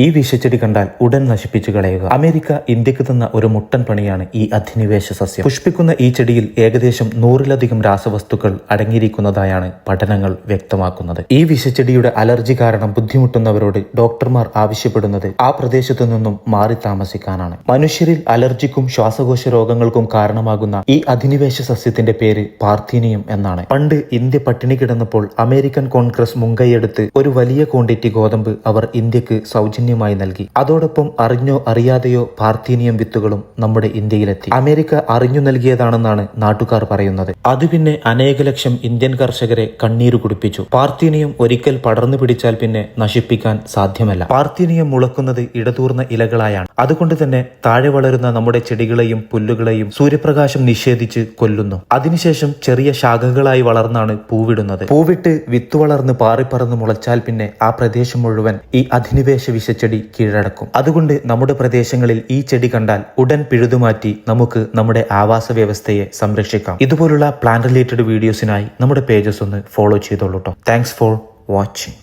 ഈ വിഷച്ചെടി കണ്ടാൽ ഉടൻ നശിപ്പിച്ചു കളയുക. അമേരിക്ക ഇന്ത്യയ്ക്ക് തന്ന ഒരു മുട്ടൻ പണിയാണ് ഈ അധിനിവേശ സസ്യം. പുഷ്പിക്കുന്ന ഈ ചെടിയിൽ ഏകദേശം നൂറിലധികം രാസവസ്തുക്കൾ അടങ്ങിയിരിക്കുന്നതായാണ് പഠനങ്ങൾ വ്യക്തമാക്കുന്നത്. ഈ വിഷച്ചെടിയുടെ അലർജി കാരണം ബുദ്ധിമുട്ടുന്നവരോട് ഡോക്ടർമാർ ആവശ്യപ്പെടുന്നത് ആ പ്രദേശത്തു നിന്നും മാറി താമസിക്കാനാണ്. മനുഷ്യരിൽ അലർജിക്കും ശ്വാസകോശ രോഗങ്ങൾക്കും കാരണമാകുന്ന ഈ അധിനിവേശ സസ്യത്തിന്റെ പേര് പാർത്ഥീനിയം എന്നാണ്. പണ്ട് ഇന്ത്യ പട്ടിണി കിടന്നപ്പോൾ അമേരിക്കൻ കോൺഗ്രസ് മുൻകൈയെടുത്ത് ഒരു വലിയ ക്വാണ്ടിറ്റി ഗോതമ്പ് അവർ ഇന്ത്യയ്ക്ക് സൗജന്യമായി നൽകി. അതോടൊപ്പം അറിഞ്ഞോ അറിയാതെയോ പാർത്തീനിയം വിത്തുകളും നമ്മുടെ ഇന്ത്യയിലെത്തി. അമേരിക്ക അറിഞ്ഞു നൽകിയതാണെന്നാണ് നാട്ടുകാർ പറയുന്നത്. അത് പിന്നെ അനേക ലക്ഷം ഇന്ത്യൻ കർഷകരെ കണ്ണീര് കുടിപ്പിച്ചു. പാർത്തീനിയം ഒരിക്കൽ പടർന്നു പിടിച്ചാൽ പിന്നെ നശിപ്പിക്കാൻ സാധ്യമല്ല. പാർത്തീനിയം മുളക്കുന്നത് ഇടതൂർന്ന ഇലകളായാണ്. അതുകൊണ്ട് തന്നെ താഴെ വളരുന്ന നമ്മുടെ ചെടികളെയും പുല്ലുകളെയും സൂര്യപ്രകാശം നിഷേധിച്ച് കൊല്ലുന്നു. അതിനുശേഷം ചെറിയ ശാഖകളായി വളർന്നാണ് പൂവിടുന്നത്. പൂവിട്ട് വിത്ത് വളർന്ന് പാറിപ്പറന്ന് മുളച്ചാൽ പിന്നെ ആ പ്രദേശം മുഴുവൻ ഈ അധിനിവേശ വിഷച്ചെടി കീഴടക്കും. അതുകൊണ്ട് നമ്മുടെ പ്രദേശങ്ങളിൽ ഈ ചെടി കണ്ടാൽ ഉടൻ പിഴുതുമാറ്റി നമുക്ക് നമ്മുടെ ആവാസ വ്യവസ്ഥയെ സംരക്ഷിക്കാം. ഇതുപോലുള്ള പ്ലാന്റ് റിലേറ്റഡ് വീഡിയോസിനായി നമ്മുടെ പേജസ് ഒന്ന് ഫോളോ ചെയ്തോളൂ കേട്ടോ താങ്ക്സ് ഫോർ വാച്ചിങ്